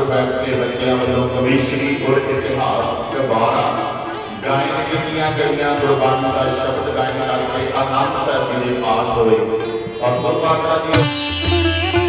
Master bank ਬੱਚਿਆਂ ਵੱਲੋਂ ਕਵੀਸ਼ਰੀ ਔਰ ਇਤਿਹਾਸ ਕਬਾਣਾ ਗਾਇਨ ਕੀਤੀਆਂ ਗਈਆਂ ਗੁਰਬਾਣੀ ਦਾ ਸ਼ਬਦ ਗਾਇਨ ਕਰਕੇ ਆਨੰਦ ਸਾਹਿਬ ਜੀ ਦੇ ਪਾਠ ਹੋਏ। ਸਤਿਗੁਰ ਪਾਤਸ਼ਾਹ ਜੀ।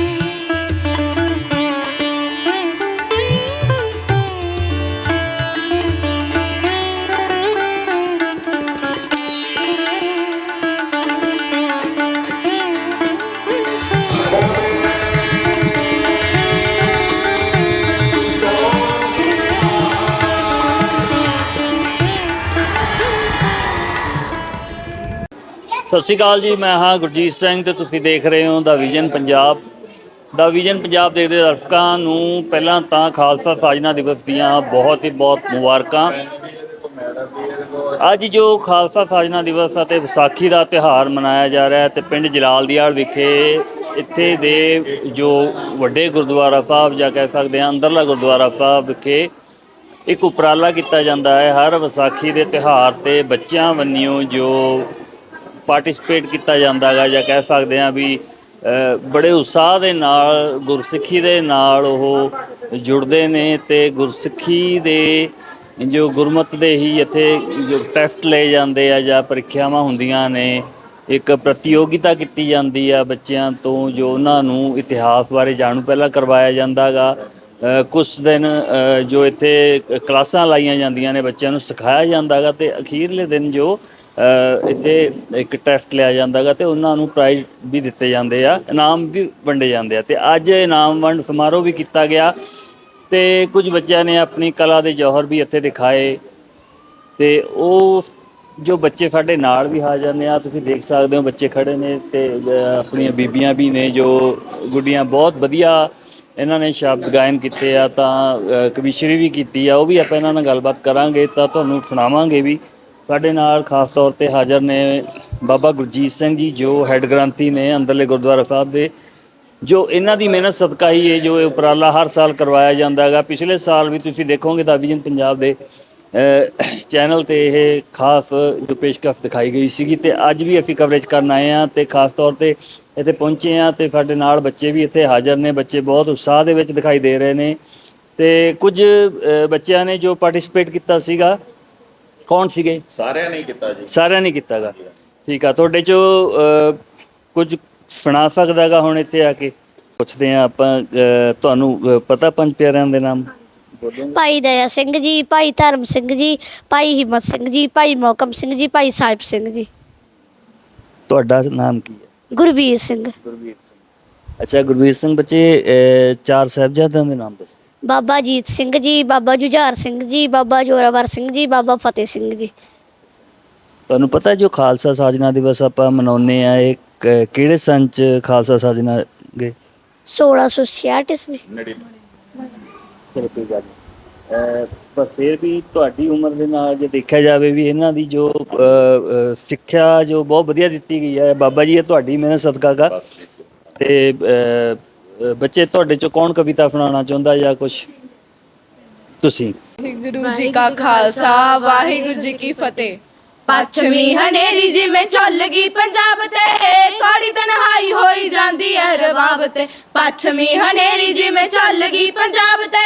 ਸਤਿ ਸ਼੍ਰੀ ਅਕਾਲ ਜੀ, ਮੈਂ ਹਾਂ ਗੁਰਜੀਤ ਸਿੰਘ ਤੇ ਤੁਸੀਂ ਦੇਖ ਰਹੇ ਹੋ ਦਾ ਵਿਜ਼ਨ ਪੰਜਾਬ। ਦਾ ਵਿਜ਼ਨ ਪੰਜਾਬ ਦੇਖਦੇ ਦਰਸ਼ਕਾਂ ਨੂੰ ਪਹਿਲਾਂ ਤਾਂ ਖਾਲਸਾ ਸਾਜਨਾ ਦਿਵਸ ਦੀਆਂ ਬਹੁਤ ਹੀ ਬਹੁਤ ਮੁਬਾਰਕਾਂ। ਅੱਜ ਜੋ ਖਾਲਸਾ ਸਾਜਨਾ ਦਿਵਸ ਅਤੇ ਵਿਸਾਖੀ ਦਾ ਤਿਉਹਾਰ ਮਨਾਇਆ ਜਾ ਰਿਹਾ ਹੈ ਤੇ ਪਿੰਡ ਜਲਾਲਦੀਆਲ ਵਿਖੇ ਇੱਥੇ ਦੇ ਜੋ ਵੱਡੇ ਗੁਰਦੁਆਰਾ ਸਾਹਿਬ ਜਾਂ ਕਹਿ ਸਕਦੇ ਹਾਂ ਅੰਦਰਲਾ ਗੁਰਦੁਆਰਾ ਸਾਹਿਬ ਵਿਖੇ ਇੱਕ ਉਪਰਾਲਾ ਕੀਤਾ ਜਾਂਦਾ ਹੈ। ਹਰ ਵਿਸਾਖੀ ਦੇ ਤਿਉਹਾਰ ਤੇ ਬੱਚਿਆਂ ਵੰਨਿਓ ਜੋ ਪਾਰਟਿਸਿਪੇਟ ਕੀਤਾ ਜਾਂਦਾ ਹੈਗਾ ਜਾਂ ਕਹਿ ਸਕਦੇ ਹਾਂ ਵੀ ਬੜੇ ਉਤਸ਼ਾਹ ਦੇ ਨਾਲ, ਗੁਰਸਿੱਖੀ ਦੇ ਨਾਲ ਉਹ ਜੁੜਦੇ ਨੇ ਤੇ ਗੁਰਸਿੱਖੀ ਦੇ ਜੋ ਗੁਰਮਤ ਦੇ ਹੀ ਇੱਥੇ ਜੋ ਟੈਸਟ ਲਏ ਜਾਂਦੇ ਆ ਜਾਂ ਪ੍ਰੀਖਿਆਵਾਂ ਹੁੰਦੀਆਂ ਨੇ, ਇੱਕ ਪ੍ਰਤੀਯੋਗਿਤਾ ਕੀਤੀ ਜਾਂਦੀ ਆ ਬੱਚਿਆਂ ਤੋਂ ਜੋ ਉਹਨਾਂ ਨੂੰ ਇਤਿਹਾਸ ਬਾਰੇ ਜਾਣੂ ਪਹਿਲਾਂ ਕਰਵਾਇਆ ਜਾਂਦਾਗਾ। ਕੁਝ ਦਿਨ ਜੋ ਇੱਥੇ ਕਲਾਸਾਂ ਲਾਈਆਂ ਜਾਂਦੀਆਂ ਨੇ ਬੱਚਿਆਂ ਨੂੰ ਸਿਖਾਇਆ ਜਾਂਦਾਗਾ ਤੇ ਅਖੀਰਲੇ ਦਿਨ ਜੋ ਇੱਥੇ ਇੱਕ ਟੈਸਟ ਲਿਆ ਜਾਂਦਾਗਾ ਤੇ ਉਹਨਾਂ ਨੂੰ ਪ੍ਰਾਈਜ਼ ਵੀ ਦਿੱਤੇ ਜਾਂਦੇ ਆ ਇਨਾਮ ਵੀ ਵੰਡੇ ਜਾਂਦੇ ਆ ਤੇ ਅੱਜ ਇਨਾਮ ਵੰਡ ਸਮਾਰੋਹ ਵੀ ਕੀਤਾ ਗਿਆ ਤੇ ਕੁਝ ਬੱਚਿਆਂ ਨੇ ਆਪਣੀ ਕਲਾ ਦੇ ਜੌਹਰ ਵੀ ਇੱਥੇ ਦਿਖਾਏ ਤੇ ਉਹ ਜੋ ਬੱਚੇ ਸਾਡੇ ਨਾਲ ਵੀ ਹਾਜ਼ਰ ਨੇ ਆ ਤੁਸੀਂ ਦੇਖ ਸਕਦੇ ਹੋ ਬੱਚੇ ਖੜੇ ਨੇ ਤੇ ਆਪਣੀਆਂ ਬੀਬੀਆਂ ਵੀ ਨੇ ਜੋ ਗੁੱਡੀਆਂ ਬਹੁਤ ਵਧੀਆ ਇਹਨਾਂ ਨੇ ਸ਼ਬਦ ਗਾਇਨ ਕੀਤੇ ਆ ਤਾਂ ਅਹ, ਕਵੀਸ਼ਰੀ ਵੀ ਕੀਤੀ ਆ ਉਹ ਵੀ ਆਪਾਂ ਇਹਨਾਂ ਨਾਲ ਗੱਲਬਾਤ ਕਰਾਂਗੇ ਤਾਂ ਤੁਹਾਨੂੰ ਸੁਣਾਵਾਂਗੇ ਵੀ ਸਾਡੇ ਨਾਲ ਖਾਸ ਤੌਰ ਤੇ ਹਾਜ਼ਰ ਨੇ ਬਾਬਾ ਗੁਰਜੀਤ ਸਿੰਘ ਜੀ, ਜੋ ਹੈੱਡ ਗ੍ਰੰਥੀ ਨੇ ਅੰਦਰਲੇ ਗੁਰਦੁਆਰਾ ਸਾਹਿਬ ਦੇ, ਜੋ ਇਹਨਾਂ ਦੀ ਮਿਹਨਤ ਸਦਕਾ ਹੀ ਇਹ ਜੋ ਇਹ ਉਪਰਾਲਾ ਹਰ ਸਾਲ ਕਰਵਾਇਆ ਜਾਂਦਾ ਹੈਗਾ। ਪਿਛਲੇ ਸਾਲ ਵੀ ਤੁਸੀਂ ਦੇਖੋਗੇ ਤਾਂ ਵਿਜ਼ਨ ਪੰਜਾਬ ਦੇ ਚੈਨਲ ਤੇ ਇਹ ਖਾਸ ਜੋ ਪੇਸ਼ਕਸ਼ ਦਿਖਾਈ ਗਈ ਸੀਗੀ ਤੇ ਅੱਜ ਵੀ ਅਸੀਂ ਕਵਰੇਜ ਕਰਨ ਆਏ ਆ ਤੇ ਖਾਸ ਤੌਰ ਤੇ ਇੱਥੇ ਪਹੁੰਚੇ ਆ ਤੇ ਸਾਡੇ ਨਾਲ ਬੱਚੇ ਵੀ ਇੱਥੇ ਹਾਜ਼ਰ ਨੇ। ਬੱਚੇ ਬਹੁਤ ਉਤਸ਼ਾਹ ਦੇ ਵਿੱਚ ਦਿਖਾਈ ਦੇ ਰਹੇ ਨੇ ਤੇ ਕੁਝ ਬੱਚਿਆਂ ਨੇ ਜੋ ਪਾਰਟਿਸਿਪੇਟ ਕੀਤਾ ਸੀਗਾ ਕੌਣ ਸੀਗੇ? ਸਾਰਿਆਂ ਨੇ ਕੀਤਾ ਜੀ। ਸਾਰਿਆਂ ਨੇ ਕੀਤਾਗਾ। ਠੀਕ ਆ ਤੁਹਾਡੇ ਚੋਂ ਅਹ, ਕੁਝ ਸੁਣਾ ਸਕਦਾਗਾ ਹੁਣ ਇੱਥੇ ਆ ਕੇ? ਪੁੱਛਦੇ ਆ ਆਪਾਂ ਅਹ, ਤੁਹਾਨੂੰ ਅਹ, ਪਤਾ ਪੰਜ ਪਿਆਰਿਆਂ ਦੇ ਨਾਮ? ਭਾਈ ਦਇਆ ਸਿੰਘ ਜੀ ਭਾਈ ਧਰਮ ਸਿੰਘ ਜੀ ਭਾਈ ਹਿੰਮਤ ਸਿੰਘ ਜੀ ਭਾਈ ਮੋਕਮ ਸਿੰਘ ਜੀ ਭਾਈ ਸਾਹਿਬ ਸਿੰਘ ਜੀ। ਤੁਹਾਡਾ ਨਾਮ ਕੀ ਹੈ? ਗੁਰਵੀਰ ਸਿੰਘ। ਗੁਰਵੀਰ ਸਿੰਘ। ਅੱਛਾ ਗੁਰਵੀਰ ਸਿੰਘ ਬੱਚੇ ਅਹ, ਚਾਰ ਸਾਹਿਬਜ਼ਾਦਿਆਂ ਦੇ ਨਾਮ ਦੱਸੋ। ਬਾਬਾ ਜੀਤ ਸਿੰਘ ਜੀ ਬਾਬਾ ਜੁਝਾਰ ਸਿੰਘ ਜੀ ਬਾਬਾ ਜੋਰਾਵਰ ਸਿੰਘ ਜੀ ਬਾਬਾ ਫਤਿਹ ਸਿੰਘ ਜੀ। ਤੁਹਾਨੂੰ ਪਤਾ ਜੋ ਖਾਲਸਾ ਸਾਜਨਾ ਦਿਵਸ ਆਪਾਂ ਮਨਾਉਂਦੇ ਆ ਇਹ ਕ- ਕਿਹੜੇ ਸੰਨ ਚ ਖਾਲਸਾ ਸਾਜਨਾ ਗਏ 1666 ਈਸਵੀ। ਚਲੋ ਕੋਈ ਗੱਲ ਨਹੀਂ ਅਹ, ਪਰ ਫਿਰ ਵੀ ਤੁਹਾਡੀ ਉਮਰ ਦੇ ਨਾਲ ਜੇ ਦੇਖਿਆ ਜਾਵੇ ਵੀ ਇਹਨਾਂ ਦੀ ਜੋ ਸਿੱਖਿਆ ਜੋ ਬਹੁਤ ਵਧੀਆ ਦਿੱਤੀ ਗਈ ਹੈ। ਬਾਬਾ ਜੀ ਇਹ ਤੁਹਾਡੀ ਮਿਹਨਤ ਸਦਕਾ ਗਾ। ਤੇ ਬੱਚੇ ਤੁਹਾਡੇ ਚੋਂ ਕੌਣ ਕਵਿਤਾ ਸੁਣਾਉਣਾ ਚਾਹੁੰਦਾ ਜਾਂ ਕੁਝ ਤੁਸੀਂ। ਵਾਹਿਗੁਰੂ ਜੀ ਕਾ ਖਾਲਸਾ ਵਾਹਿਗੁਰੂ ਜੀ ਕੀ ਫਤਿਹ। ਪੱਛਮੀ ਹਨੇਰੀ ਜਿਵੇਂ ਚੱਲ ਗਈ ਪੰਜਾਬ ਤੇ ਕੋੜੀ ਤਨਹਾਈ ਹੋਈ ਜਾਂਦੀ ਐ ਰਬਾਬ ਤੇ। ਪੱਛਮੀ ਹਨੇਰੀ ਜਿਵੇਂ ਚੱਲ ਗਈ ਪੰਜਾਬ ਤੇ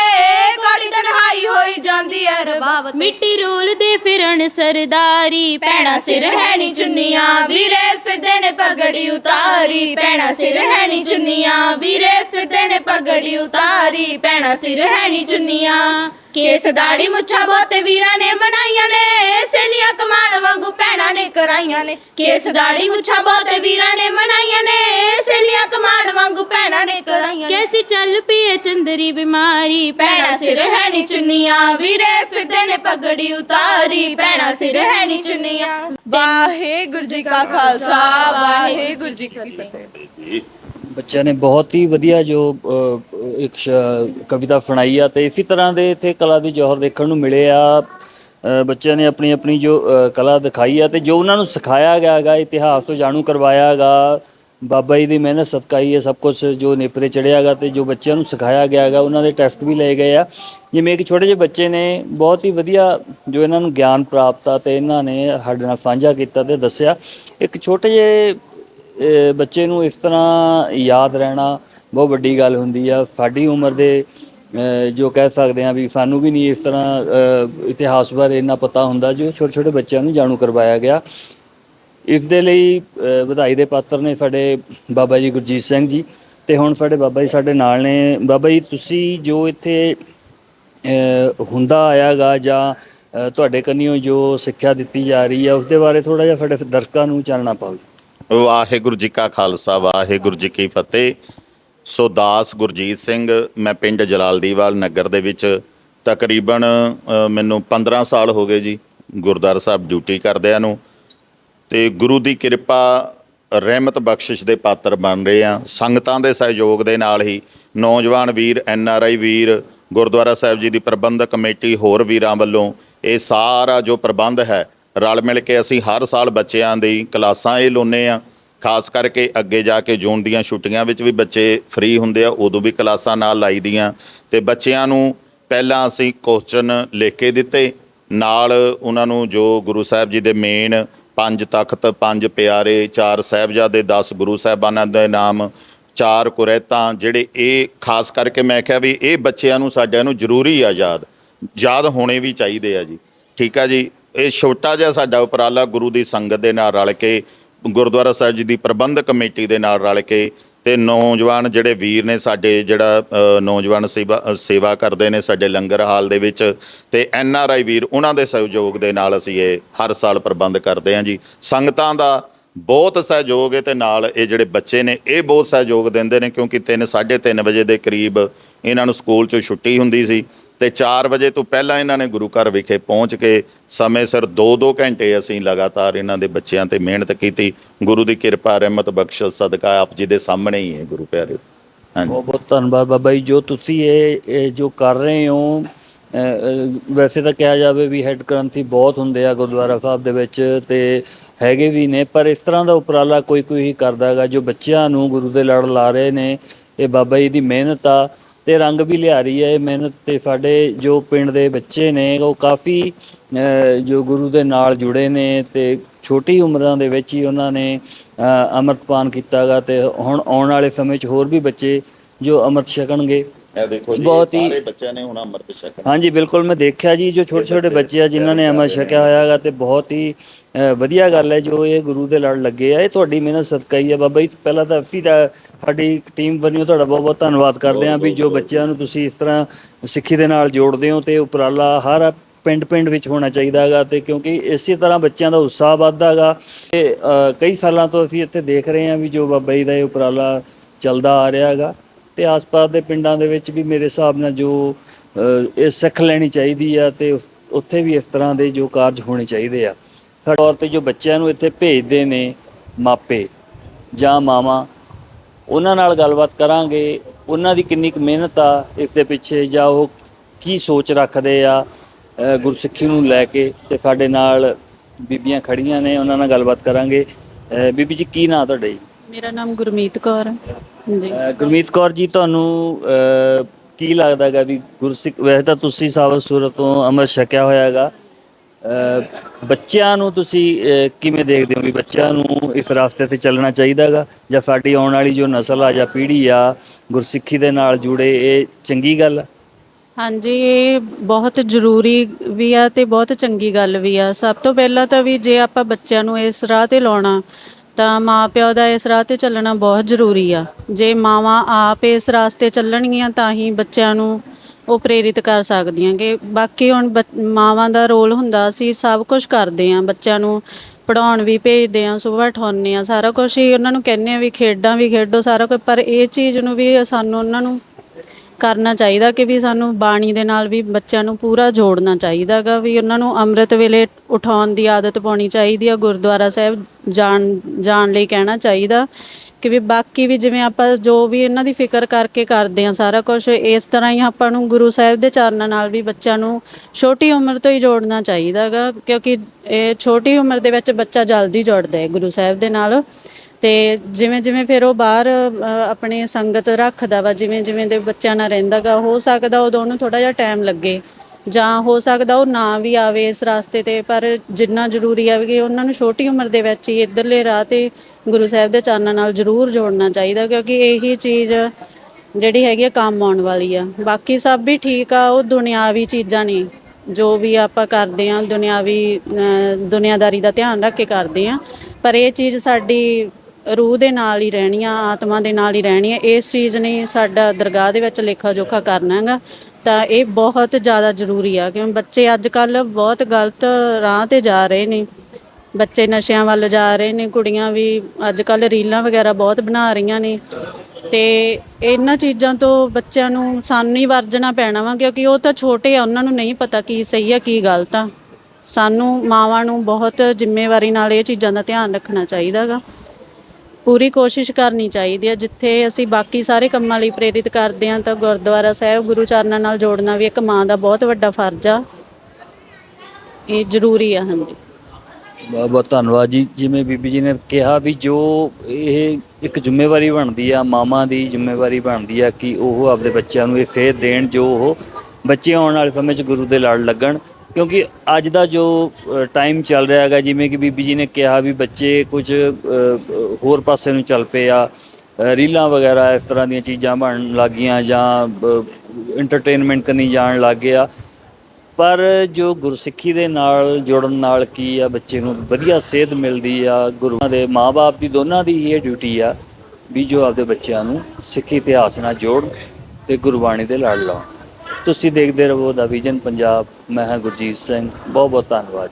ਕੋੜੀ ਤਨਹਾਈ ਹੋਈ ਜਾਂਦੀ ਐ ਰਬਾਬ ਤੇ। ਮਿੱਟੀ ਰੋਲਦੇ ਫਿਰਨ ਸਰਦਾਰੀ ਪੈਣਾ ਸਿਰ ਹੈ ਨੀ ਚੁੰਨੀਆਂ ਵੀਰੇ ਫਿਰਦੇ ਨੇ ਪਗੜੀ ਉਤਾਰੀ। ਪੈਣਾ ਸਿਰ ਹੈ ਨੀ ਚੁੰਨੀਆਂ ਵੀਰੇ ਪਗੜੀ ਉਤਾਰੀ ਪੈਣਾ ਸਿਰ ਹੈ ਨੀ ਚੁੰਨੀਆਂ। ਕੇਸ ਦਾੜੀ ਮੁੱਛਾਂ ਬਹੁਤੇ ਵੀਰਾਂ ਨੇ ਬਣਾਈਆਂ ਨੇ ਸੇਲੀਆਂ ਕਮਾਨ ਵਾਂਗੂ ਪੈਣਾ ਨੇ ਕਰਾਈਆਂ ਨੇ। ਕੇਸ ਦਾੜੀ ਮੁੱਛਾਂ ਬਹੁਤੇ ਵੀਰਾਂ ਨੇ ਬਣਾਈਆਂ ਨੇ ਸੇਲੀਆਂ ਕਮਾਨ ਵਾਂਗੂ ਪੈਣਾ ਨੇ ਕਰਾਈਆਂ ਨੇ। ਕੈਸੀ ਚੱਲ ਪਈ ਏ ਚੰਦਰੀ ਬਿਮਾਰੀ ਪੈਣਾ ਸਿਰ ਹੈ ਨੀ ਚੁੰਨੀਆਂ ਵੀਰੇ ਫਿਰਦੇ ਨੇ ਪਗੜੀ ਉਤਾਰੀ ਪੈਣਾ ਸਿਰ ਹੈ ਨੀ ਚੁੰਨੀਆਂ। ਵਾਹਿਗੁਰੂ ਜੀ ਕਾ ਖਾਲਸਾ ਵਾਹਿਗੁਰੂ ਜੀ ਕੀ ਫਤਿਹ। ਬੱਚਿਆਂ ਨੇ ਬਹੁਤ ਹੀ ਵਧੀਆ ਜੋ ਅਹ, ਇੱਕ ਸ਼- ਕਵਿਤਾ ਫਣਾਈ ਆ ਤੇ ਇਸੇ ਤਰ੍ਹਾਂ ਦੇ ਇੱਥੇ ਕਲਾ ਦੇ ਜੋਹਰ ਦੇਖਣ ਨੂੰ ਮਿਲੇ ਆ। ਅਹ, ਬੱਚਿਆਂ ਨੇ ਆਪਣੀ ਆਪਣੀ ਜੋ ਅਹ, ਕਲਾ ਦਿਖਾਈ ਆ ਤੇ ਜੋ ਉਹਨਾਂ ਨੂੰ ਸਿਖਾਇਆ ਗਿਆ ਹੈਗਾ ਇਤਿਹਾਸ ਤੋਂ ਜਾਣੂ ਕਰਵਾਇਆ ਹੈਗਾ ਬਾਬਾ ਜੀ ਦੀ ਮਿਹਨਤ ਸਦਕਾ ਹੀ ਇਹ ਸਭ ਕੁਝ ਜੋ ਨੇਪਰੇ ਚੜਿਆ ਹੈਗਾ ਤੇ ਜੋ ਬੱਚਿਆਂ ਨੂੰ ਸਿਖਾਇਆ ਗਿਆ ਹੈਗਾ ਉਹਨਾਂ ਦੇ ਟੈਸਟ ਵੀ ਲਏ ਗਏ ਆ। ਜਿਵੇਂ ਇੱਕ ਛੋਟੇ ਜਿਹੇ ਬੱਚੇ ਨੇ ਬਹੁਤ ਹੀ ਵਧੀਆ ਜੋ ਇਹਨਾਂ ਨੂੰ ਗਿਆਨ ਪ੍ਰਾਪਤ ਆ ਤੇ ਇਹਨਾਂ ਨੇ ਸਾਡੇ ਨਾਲ ਸਾਂਝਾ ਕੀਤਾ ਤੇ ਦੱਸਿਆ। ਇੱਕ ਛੋਟੇ ਜਿਹੇ ਬੱਚੇ ਨੂੰ ਇਸ ਤਰ੍ਹਾਂ ਯਾਦ ਰਹਿਣਾ ਬਹੁਤ ਵੱਡੀ ਗੱਲ ਹੁੰਦੀ ਆ। ਸਾਡੀ ਉਮਰ ਦੇ ਜੋ ਕਹਿ ਸਕਦੇ ਹਾਂ ਵੀ ਸਾਨੂੰ ਵੀ ਨਹੀਂ ਇਸ ਤਰ੍ਹਾਂ ਇਤਿਹਾਸ ਬਾਰੇ ਇੰਨਾ ਪਤਾ ਹੁੰਦਾ ਜੋ ਛੋਟੇ ਛੋਟੇ ਬੱਚਿਆਂ ਨੂੰ ਜਾਣੂ ਕਰਵਾਇਆ ਗਿਆ। ਇਸ ਦੇ ਲਈ ਵਧਾਈ ਦੇ ਪਾਤਰ ਨੇ ਸਾਡੇ ਬਾਬਾ ਜੀ ਗੁਰਜੀਤ ਸਿੰਘ ਜੀ ਤੇ ਹੁਣ ਸਾਡੇ ਬਾਬਾ ਜੀ ਸਾਡੇ ਨਾਲ ਨੇ। ਬਾਬਾ ਜੀ ਤੁਸੀਂ ਜੋ ਇੱਥੇ ਅ, ਹੁੰਦਾ ਆਇਆਗਾ ਜਾਂ ਤੁਹਾਡੇ ਕੰਨਿਓ ਜੋ ਸਿੱਖਿਆ ਦਿੱਤੀ ਜਾ ਰਹੀ ਹੈ ਉਸ ਦੇ ਬਾਰੇ ਥੋੜਾ ਜਿਹਾ ਸਾਡੇ ਦਰਸ਼ਕਾਂ ਨੂੰ ਚਾਨਣਾ ਪਾਓ ਵਾਹਿਗੁਰੂ ਜੀ ਕਾ ਖਾਲਸਾ, ਵਾਹਿਗੁਰੂ ਜੀ ਕੀ ਫਤਿਹ। ਸੋ ਦਾਸ ਗੁਰਜੀਤ ਸਿੰਘ, ਮੈਂ ਪਿੰਡ ਜਲਾਲਦੀਵਾਲ ਨਗਰ ਦੇ ਵਿੱਚ ਤਕਰੀਬਨ ਮੈਨੂੰ 15 ਸਾਲ ਹੋ ਗਏ ਜੀ, ਗੁਰਦੁਆਰਾ ਸਾਹਿਬ ਡਿਊਟੀ ਕਰਦਿਆਂ ਨੂੰ। ਤੇ ਗੁਰੂ ਦੀ ਕਿਰਪਾ ਰਹਿਮਤ ਬਖਸ਼ਿਸ਼ ਦੇ ਪਾਤਰ ਬਣ ਰਹੇ ਆ ਸੰਗਤਾਂ ਦੇ ਸਹਿਯੋਗ ਦੇ ਨਾਲ ਹੀ ਨੌਜਵਾਨ ਵੀਰ, N R I Veer, Gurdwara Sahib ji the Parbandhak committee ਹੋਰ ਵੀਰਾਂ ਵੱਲੋਂ ਇਹ ਸਾਰਾ ਜੋ ਪ੍ਰਬੰਧ ਹੈ ਰਲ ਮਿਲ ਕੇ ਅਸੀਂ ਹਰ ਸਾਲ ਬੱਚਿਆਂ ਦੀ ਕਲਾਸਾਂ ਇਹ ਲਾਉਂਦੇ ਆ ਖਾਸ ਕਰਕੇ ਅੱਗੇ ਜਾ ਕੇ ਜੂਨ ਦੀਆਂ ਛੁੱਟੀਆਂ ਵਿੱਚ ਵੀ ਬੱਚੇ ਫ੍ਰੀ ਹੁੰਦੇ ਆ, ਉਦੋਂ ਵੀ ਕਲਾਸਾਂ ਨਾਲ ਲਾਈ ਦੀਆਂ ਤੇ ਬੱਚਿਆਂ ਨੂੰ ਪਹਿਲਾਂ ਅਸੀਂ ਕੁਐਸਚਨ ਲਿਖ ਕੇ ਦਿੱਤੇ। ਨਾਲ ਉਹਨਾਂ ਨੂੰ ਜੋ ਗੁਰੂ ਸਾਹਿਬ ਜੀ ਦੇ ਮੇਨ ਪੰਜ ਤਖਤ, ਪੰਜ ਪਿਆਰੇ, ਚਾਰ ਸਾਹਿਬਜ਼ਾਦੇ 10 ਗੁਰੂ ਸਾਹਿਬਾਨਾਂ ਦੇ ਨਾਮ, ਚਾਰ ਕੁਰੈਤਾਂ, ਜਿਹੜੇ ਇਹ ਖਾਸ ਕਰਕੇ ਮੈਂ ਕਿਹਾ ਵੀ ਇਹ ਬੱਚਿਆਂ ਨੂੰ, ਸਾਡਿਆਂ ਨੂੰ ਜ਼ਰੂਰੀ ਆ ਯਾਦ। ਯਾਦ ਹੋਣੇ ਵੀ ਚਾਹੀਦੇ ਆ ਜੀ। ਠੀਕ ਆ ਜੀ? ਇਹ ਛੋਟਾ ਜਿਹਾ ਸਾਡਾ ਉਪਰਾਲਾ ਗੁਰੂ ਦੀ ਸੰਗਤ ਦੇ ਨਾਲ ਰਲ ਕੇ, ਗੁਰਦੁਆਰਾ ਸਾਹਿਬ ਜੀ ਦੀ ਪ੍ਰਬੰਧ ਕਮੇਟੀ ਦੇ ਨਾਲ ਰਲ ਕੇ ਤੇ ਨੌਜਵਾਨ ਜਿਹੜੇ ਵੀਰ ਨੇ ਸਾਡੇ ਜਿਹੜਾ ਨੌਜਵਾਨ ਸੇਵਾ ਸੇਵਾ ਕਰਦੇ ਨੇ ਸਾਡੇ ਲੰਗਰ ਹਾਲ ਦੇ ਵਿੱਚ ਤੇ ਐਨ ਆਰ ਆਈ ਵੀਰ ਉਹਨਾਂ ਦੇ ਸਹਿਯੋਗ ਦੇ ਨਾਲ ਅਸੀਂ ਇਹ ਹਰ ਸਾਲ ਪ੍ਰਬੰਧ ਕਰਦੇ ਹਾਂ ਜੀ। ਸੰਗਤਾਂ ਦਾ ਬਹੁਤ ਸਹਿਯੋਗ ਹੈ ਤੇ ਨਾਲ ਇਹ ਜਿਹੜੇ ਬੱਚੇ ਨੇ ਇਹ ਬਹੁਤ ਸਹਿਯੋਗ ਦਿੰਦੇ ਨੇ ਕਿਉਂਕਿ 3 3:30 ਵਜੇ ਦੇ ਕਰੀਬ ਇਹਨਾਂ ਨੂੰ ਸਕੂਲ ਚੋਂ ਛੁੱਟੀ ਹੁੰਦੀ ਸੀ। ਤੇ 4 ਵਜੇ ਤੋਂ ਪਹਿਲਾਂ ਇਹਨਾਂ ਨੇ ਗੁਰੂ ਘਰ ਵਿਖੇ ਪਹੁੰਚ ਕੇ ਸਮੇਂ ਸਿਰ 2-2 ਘੰਟੇ ਅਸੀਂ ਲਗਾਤਾਰ ਇਹਨਾਂ ਦੇ ਬੱਚਿਆਂ ਤੇ ਮਿਹਨਤ ਕੀਤੀ। ਗੁਰੂ ਦੀ ਕਿਰਪਾ, ਰਹਿਮਤ, ਬਖਸ਼ਿਸ਼, ਸਦਕਾ ਆਪ ਜੀ ਦੇ ਸਾਹਮਣੇ ਹੀ ਹੈ ਗੁਰੂ ਪਿਆਰੇ। ਬਹੁਤ ਬਹੁਤ ਧੰਨਵਾਦ ਬਾਬਾ ਜੀ। ਜੋ ਤੁਸੀਂ ਇਹ ਇਹ ਜੋ ਕਰ ਰਹੇ ਹੋ ਵੈਸੇ ਤਾਂ ਕਿਹਾ ਜਾਵੇ ਵੀ ਹੈੱਡ ਗ੍ਰੰਥੀ ਬਹੁਤ ਹੁੰਦੇ ਆ ਗੁਰਦੁਆਰਾ ਸਾਹਿਬ ਦੇ ਵਿੱਚ ਤੇ ਹੈਗੇ ਵੀ ਨੇ, ਪਰ ਇਸ ਤਰ੍ਹਾਂ ਦਾ ਉਪਰਾਲਾ ਕੋਈ ਕੋਈ ਹੀ ਕਰਦਾ ਹੈਗਾ ਜੋ ਬੱਚਿਆਂ ਨੂੰ ਗੁਰੂ ਦੇ ਲੜ ਲਾ ਰਹੇ ਨੇ। ਇਹ ਬਾਬਾ ਜੀ ਦੀ ਮਿਹਨਤ ਆ। ਤੇ ਰੰਗ ਵੀ ਲਿਆ ਰਹੀ ਹੈ ਇਹ ਮਿਹਨਤ ਤੇ ਸਾਡੇ ਜੋ ਪਿੰਡ ਦੇ ਬੱਚੇ ਨੇ ਉਹ ਕਾਫੀ ਜੋ ਗੁਰੂ ਦੇ ਨਾਲ ਜੁੜੇ ਨੇ ਤੇ ਛੋਟੀ ਉਮਰਾਂ ਦੇ ਵਿੱਚ ਹੀ ਉਹਨਾਂ ਨੇ ਅ, ਅੰਮ੍ਰਿਤਪਾਨ ਕੀਤਾਗਾ ਤੇ ਹੁਣ ਆਉਣ ਵਾਲੇ ਸਮੇਂ 'ਚ ਹੋਰ ਵੀ ਬੱਚੇ ਜੋ ਅੰਮ੍ਰਿਤ ਛਕਣਗੇ। ਇਹ ਦੇਖੋ ਜੀ ਬਹੁਤ ਹੀ- ਸਾਰੇ ਬੱਚਿਆਂ ਨੇ ਹੁਣ ਅੰਮ੍ਰਿਤ ਛਕਣਾ ਹਾਂਜੀ ਬਿਲਕੁਲ ਮੈਂ ਦੇਖਿਆ ਜੀ ਜੋ ਛੋਟੇ ਛੋਟੇ ਬੱਚੇ ਆ ਜਿਨ੍ਹਾਂ ਨੇ ਅੰਮ੍ਰਿਤ ਛਕਿਆ ਹੋਇਆ ਹੈਗਾ ਤੇ ਬਹੁਤ ਹੀ ਅ, ਵਧੀਆ ਗੱਲ ਹੈ ਜੋ ਇਹ ਗੁਰੂ ਦੇ ਲੜ ਲੱਗੇ ਆ ਇਹ ਤੁਹਾਡੀ ਮਿਹਨਤ ਸਦਕਾ ਹੀ ਹੈ। ਬਾਬਾ ਜੀ ਪਹਿਲਾਂ ਤਾਂ ਅਸੀਂ ਤਾਂ ਸਾਡੀ ਟੀਮ ਵੱਲੋਂ ਤੁਹਾਡਾ ਬਹੁਤ ਬਹੁਤ ਧੰਨਵਾਦ ਕਰਦੇ ਹਾਂ ਵੀ ਜੋ ਬੱਚਿਆਂ ਨੂੰ ਤੁਸੀਂ ਇਸ ਤਰ੍ਹਾਂ ਸਿੱਖੀ ਦੇ ਨਾਲ ਜੋੜਦੇ ਹੋ ਤੇ ਉਪਰਾਲਾ ਹਰ ਪਿੰਡ ਪਿੰਡ ਵਿੱਚ ਹੋਣਾ ਚਾਹੀਦਾ ਹੈਗਾ ਤੇ ਕਿਉਂਕਿ ਇਸੇ ਤਰ੍ਹਾਂ ਬੱਚਿਆਂ ਦਾ ਉਤਸ਼ਾਹ ਵੱਧਦਾ ਹੈਗਾ ਤੇ ਅ, ਕਈ ਸਾਲਾਂ ਤੋਂ ਅਸੀਂ ਇੱਥੇ ਦੇਖ ਰਹੇ ਹਾਂ ਵੀ ਜੋ ਬਾਬਾ ਜੀ ਦਾ ਇਹ ਉਪਰਾਲਾ ਚੱਲਦਾ ਆ ਰਿਹਾ ਹੈਗਾ ਤੇ ਆਸ-ਪਾਸ ਦੇ ਪਿੰਡਾਂ ਦੇ ਵਿੱਚ ਵੀ ਮੇਰੇ ਹਿਸਾਬ ਨਾਲ ਜੋ ਇਹ ਸਿੱਖ ਲੈਣੀ ਚਾਹੀਦੀ ਆ ਤੇ ਉਸ- ਉੱਥੇ ਵੀ ਇਸ ਤਰ੍ਹਾਂ ਦੇ ਜੋ ਕਾਰਜ ਹੋਣੇ ਚਾਹੀਦੇ ਆ। ਸਾਡੇ ਤੌਰ ਤੇ ਜੋ ਬੱਚਿਆਂ ਨੂੰ ਇੱਥੇ ਭੇਜਦੇ ਨੇ ਮਾਪੇ ਜਾਂ ਮਾਵਾਂ, ਉਹਨਾਂ ਨਾਲ ਗੱਲਬਾਤ ਕਰਾਂਗੇ, ਉਹਨਾਂ ਦੀ ਕਿੰਨੀ ਕੁ ਮਿਹਨਤ ਆ ਇਸ ਦੇ ਪਿੱਛੇ ਜਾਂ ਉਹ ਕੀ ਸੋਚ ਰੱਖਦੇ ਆ ਗੁਰਸਿੱਖੀ ਨੂੰ ਲੈ ਕੇ ਤੇ ਸਾਡੇ ਨਾਲ ਬੀਬੀਆਂ ਖੜੀਆਂ ਨੇ, ਉਹਨਾਂ ਨਾਲ ਗੱਲਬਾਤ ਕਰਾਂਗੇ। ਬੀਬੀ ਜੀ, ਕੀ ਨਾਂ ਤੁਹਾਡਾ ਜੀ? ਮੇਰਾ ਨਾਮ ਗੁਰਮੀਤ ਕੌਰ ਹੈ। ਜੀ ਗੁਰਮੀਤ ਕੌਰ ਜੀ ਤੁਹਾਨੂੰ ਕੀ ਲੱਗਦਾ ਹੈਗਾ ਵੀ ਗੁਰਸਿੱਖ ਵੈਸੇ ਤਾਂ ਤੁਸੀਂ ਸਾਵਤ ਸੂਰਤ ਤੋਂ ਅੰਮ੍ਰਿਤ ਛਕਿਆ ਹੋਇਆ ਹੈਗਾ। ਬੱਚਿਆਂ ਨੂੰ ਤੁਸੀਂ ਕਿਵੇਂ ਦੇਖਦੇ ਹੋ ਵੀ ਬੱਚਿਆਂ ਨੂੰ ਇਸ ਰਸਤੇ ਤੇ ਚੱਲਣਾ ਚਾਹੀਦਾ ਹੈਗਾ? ਜਾਂ ਸਾਡੀ ਆਉਣ ਵਾਲੀ ਜੋ ਨਸਲ ਆ ਜਾਂ ਪੀੜ੍ਹੀ ਆ ਗੁਰਸਿੱਖੀ ਦੇ ਨਾਲ ਜੁੜੇ ਇਹ ਚੰਗੀ ਗੱਲ ਆ? ਹਾਂਜੀ ਇਹ ਬਹੁਤ ਜ਼ਰੂਰੀ ਵੀ ਆ ਤੇ ਬਹੁਤ ਚੰਗੀ ਗੱਲ ਵੀ ਆ। ਸਭ ਤੋਂ ਪਹਿਲਾਂ ਤਾਂ ਵੀ ਜੇ ਆਪਾਂ ਬੱਚਿਆਂ ਨੂੰ ਇਸ ਰਾਹ ਤੇ ਲਾਉਣਾ ਤਾਂ ਮਾਪਿਓ ਦਾ ਇਸ ਰਾਹ ਤੇ ਚੱਲਣਾ ਬਹੁਤ ਜ਼ਰੂਰੀ ਆ। ਜੇ ਮਾਵਾਂ ਆਪ ਇਸ ਰਾਸਤੇ ਚੱਲਣਗੀਆਂ ਤਾਂ ਹੀ ਬੱਚਿਆਂ ਨੂੰ ਉਹ ਪ੍ਰੇਰਿਤ ਕਰ ਸਕਦੀਆਂ ਕਿ ਬਾਕੀ ਹੁਣ ਬੱਚ- ਮਾਵਾਂ ਦਾ ਰੋਲ ਹੁੰਦਾ ਅਸੀਂ ਸਭ ਕੁਝ ਕਰਦੇ ਆ ਬੱਚਿਆਂ ਨੂੰ ਪੜਾਉਣ ਵੀ ਭੇਜਦੇ ਆ ਸਵੇਰ ਉਠਾਉਂਦੇ ਆ ਸਾਰਾ ਕੁਝ ਹੀ ਉਹਨਾਂ ਨੂੰ ਕਹਿੰਦੇ ਆ ਵੀ ਖੇਡਾਂ ਵੀ ਖੇਡੋ ਸਾਰਾ ਕੁਝ ਪਰ ਇਹ ਚੀਜ਼ ਨੂੰ ਵੀ ਸਾਨੂੰ ਉਹਨਾਂ ਨੂੰ ਕਰਨਾ ਚਾਹੀਦਾ ਕਿ ਵੀ ਸਾਨੂੰ ਬਾਣੀ ਦੇ ਨਾਲ ਵੀ ਬੱਚਿਆਂ ਨੂੰ ਪੂਰਾ ਜੋੜਨਾ ਚਾਹੀਦਾਗਾ ਵੀ ਉਹਨਾਂ ਨੂੰ ਅੰਮ੍ਰਿਤ ਵੇਲੇ ਉਠਾਉਣ ਦੀ ਆਦਤ ਪਾਉਣੀ ਚਾਹੀਦੀ ਆ, ਗੁਰਦੁਆਰਾ ਸਾਹਿਬ ਜਾਣ ਜਾਣ ਲਈ ਕਹਿਣਾ ਚਾਹੀਦਾ ਕਿ ਵੀ ਬਾਕੀ ਵੀ ਜਿਵੇਂ ਆਪਾਂ ਜੋ ਵੀ ਇਹਨਾਂ ਦੀ ਫਿਕਰ ਕਰਕੇ ਕਰਦੇ ਆ ਸਾਰਾ ਕੁਝ ਇਸ ਤਰ੍ਹਾਂ ਹੀ ਆਪਾਂ ਨੂੰ ਗੁਰੂ ਸਾਹਿਬ ਦੇ ਚਰਨਾਂ ਨਾਲ ਵੀ ਬੱਚਿਆਂ ਨੂੰ ਛੋਟੀ ਉਮਰ ਤੋਂ ਹੀ ਜੋੜਨਾ ਚਾਹੀਦਾਗਾ ਕਿਉਂਕਿ ਇਹ ਛੋਟੀ ਉਮਰ ਦੇ ਵਿੱਚ ਬੱਚਾ ਜਲਦੀ ਜੁੜਦਾ ਹੈ ਗੁਰੂ ਸਾਹਿਬ ਦੇ ਨਾਲ। ਤੇ ਜਿਵੇਂ ਜਿਵੇਂ ਫਿਰ ਉਹ ਬਾਹਰ ਅ, ਆਪਣੇ ਸੰਗਤ ਰੱਖਦਾ ਵਾ ਜਿਵੇਂ ਜਿਵੇਂ ਦੇ ਬੱਚਿਆਂ ਨਾਲ ਰਹਿੰਦਾਗਾ ਹੋ ਸਕਦਾ ਉਦੋਂ ਉਹਨੂੰ ਥੋੜਾ ਜਿਹਾ ਟਾਈਮ ਲੱਗੇ। ਜਾਂ ਹੋ ਸਕਦਾ ਉਹ ਨਾ ਵੀ ਆਵੇ ਇਸ ਰਸਤੇ ਤੇ ਪਰ ਜਿੰਨਾ ਜ਼ਰੂਰੀ ਆ ਕਿ ਉਹਨਾਂ ਨੂੰ ਛੋਟੀ ਉਮਰ ਦੇ ਵਿੱਚ ਹੀ ਇਧਰਲੇ ਰਾਹ ਤੇ ਗੁਰੂ ਸਾਹਿਬ ਦੇ ਚਰਨਾਂ ਨਾਲ ਜ਼ਰੂਰ ਜੋੜਨਾ ਚਾਹੀਦਾ ਕਿਉਂਕਿ ਇਹੀ ਚੀਜ਼ ਜਿਹੜੀ ਹੈਗੀ ਆ ਕੰਮ ਆਉਣ ਵਾਲੀ ਆ। ਬਾਕੀ ਸਭ ਵੀ ਠੀਕ ਆ ਉਹ ਦੁਨਿਆਵੀ ਚੀਜ਼ਾਂ ਨਹੀਂ ਜੋ ਵੀ ਆਪਾਂ ਕਰਦੇ ਆ ਦੁਨਿਆਵੀ ਅਹ, ਦਾ ਧਿਆਨ ਰੱਖ ਕੇ ਕਰਦੇ ਆ। ਪਰ ਇਹ ਚੀਜ਼ ਸਾਡੀ ਰੂਹ ਦੇ ਨਾਲ ਹੀ ਰਹਿਣੀ ਆਤਮਾ ਦੇ ਨਾਲ ਹੀ ਰਹਿਣੀ ਆ ਇਸ ਚੀਜ਼ ਨੇ ਸਾਡਾ ਦਰਗਾਹ ਦੇ ਵਿੱਚ ਲੇਖਾ ਜੋਖਾ ਕਰਨਾ ਹੈਗਾ। ਤਾਂ ਇਹ ਬਹੁਤ ਜ਼ਿਆਦਾ ਜ਼ਰੂਰੀ ਆ ਕਿਉਂਕਿ ਬੱਚੇ ਅੱਜ ਕੱਲ ਬਹੁਤ ਗਲਤ ਰਾਹ ਤੇ ਜਾ ਰਹੇ ਨੇ। ਬੱਚੇ ਨਸ਼ਿਆਂ ਵੱਲ ਜਾ ਰਹੇ ਨੇ, ਕੁੜੀਆਂ ਵੀ ਅੱਜ ਕੱਲ ਰੀਲਾਂ ਵਗੈਰਾ ਬਹੁਤ ਬਣਾ ਰਹੀਆਂ ਨੇ। ਤੇ ਇਹਨਾਂ ਚੀਜ਼ਾਂ ਤੋਂ ਬੱਚਿਆਂ ਨੂੰ ਸਾਨੂੰ ਹੀ ਵਰਜਣਾ ਪੈਣਾ ਵਾ, ਕਿਉਂਕਿ ਉਹ ਤਾਂ ਛੋਟੇ ਆ, ਉਹਨਾਂ ਨੂੰ ਨਹੀਂ ਪਤਾ ਕੀ ਸਹੀ ਆ, ਕੀ ਗਲਤ ਆ। ਸਾਨੂੰ ਮਾਵਾਂ ਨੂੰ ਬਹੁਤ ਜ਼ਿੰਮੇਵਾਰੀ ਨਾਲ ਇਹ ਚੀਜ਼ਾਂ ਦਾ ਧਿਆਨ ਰੱਖਣਾ ਚਾਹੀਦਾਗਾ ਪੂਰੀ ਕੋਸ਼ਿਸ਼ ਕਰਨੀ ਚਾਹੀਦੀ ਹੈ। ਜਿੱਥੇ ਅਸੀਂ ਬਾਕੀ ਸਾਰੇ ਕੰਮਾਂ ਲਈ ਪ੍ਰੇਰਿਤ ਕਰਦੇ ਹਾਂ, ਤਾਂ ਗੁਰਦੁਆਰਾ ਸਾਹਿਬ ਗੁਰੂ ਚਰਨਾਂ ਨਾਲ ਜੋੜਨਾ ਵੀ ਇੱਕ ਮਾਂ ਦਾ ਬਹੁਤ ਵੱਡਾ ਫਰਜ਼ ਆ। ਇਹ ਜ਼ਰੂਰੀ ਆ, ਹਾਂਜੀ। ਬਹੁਤ ਬਹੁਤ ਧੰਨਵਾਦ ਜੀ। ਜਿਵੇਂ ਬੀਬੀ ਜੀ ਨੇ ਕਿਹਾ ਵੀ ਜੋ ਇਹ ਇੱਕ ਜ਼ਿੰਮੇਵਾਰੀ ਬਣਦੀ ਆ ਮਾਮਾ ਦੀ ਜ਼ਿੰਮੇਵਾਰੀ ਬਣਦੀ ਆ ਕਿ ਉਹ ਆਪਦੇ ਬੱਚਿਆਂ ਨੂੰ ਇਹ ਸੇਧ ਦੇਣ, ਜੋ ਉਹ ਬੱਚੇ ਆਉਣ ਵਾਲੇ ਸਮੇਂ 'ਚ ਗੁਰੂ ਦੇ ਲੜ ਲੱਗਣ। ਕਿਉਂਕਿ ਅੱਜ ਦਾ ਜੋ ਟਾਈਮ ਚੱਲ ਰਿਹਾ ਹੈਗਾ, ਜਿਵੇਂ ਕਿ ਬੀਬੀ ਜੀ ਨੇ ਕਿਹਾ ਵੀ ਬੱਚੇ ਕੁਝ ਹੋਰ ਪਾਸੇ ਨੂੰ ਚੱਲ ਪਏ ਆ ਰੀਲਾਂ ਵਗੈਰਾ ਇਸ ਤਰ੍ਹਾਂ ਦੀਆਂ ਚੀਜ਼ਾਂ ਬਣਨ ਲੱਗੀਆਂ ਜਾਂ ਇੰਟਰਟੇਨਮੈਂਟ ਕਰਨੀ ਜਾਣ ਲੱਗ ਗਏ ਆ ਪਰ ਜੋ ਗੁਰਸਿੱਖੀ ਦੇ ਨਾਲ ਜੁੜਨ ਨਾਲ ਕੀ ਆ, ਬੱਚੇ ਨੂੰ ਵਧੀਆ ਸੇਧ ਮਿਲਦੀ ਆ, ਗੁਰੂਆਂ ਦੇ ਮਾਪੇ ਦੀ ਦੋਨਾਂ ਦੀ ਹੀ ਇਹ ਡਿਊਟੀ ਆ ਵੀ ਜੋ ਆਪਦੇ ਬੱਚਿਆਂ ਨੂੰ ਸਿੱਖੀ ਇਤਿਹਾਸ ਨਾਲ ਜੋੜ ਤੇ ਗੁਰਬਾਣੀ ਦੇ ਲੜ ਲਾਉਣ। ਤੁਸੀਂ ਦੇਖਦੇ ਰਹੋ ਦਾ ਵਿਜ਼ਨ ਪੰਜਾਬ ਮੈਂ ਹਾਂ ਗੁਰਜੀਤ ਸਿੰਘ। ਬਹੁਤ ਬਹੁਤ ਧੰਨਵਾਦ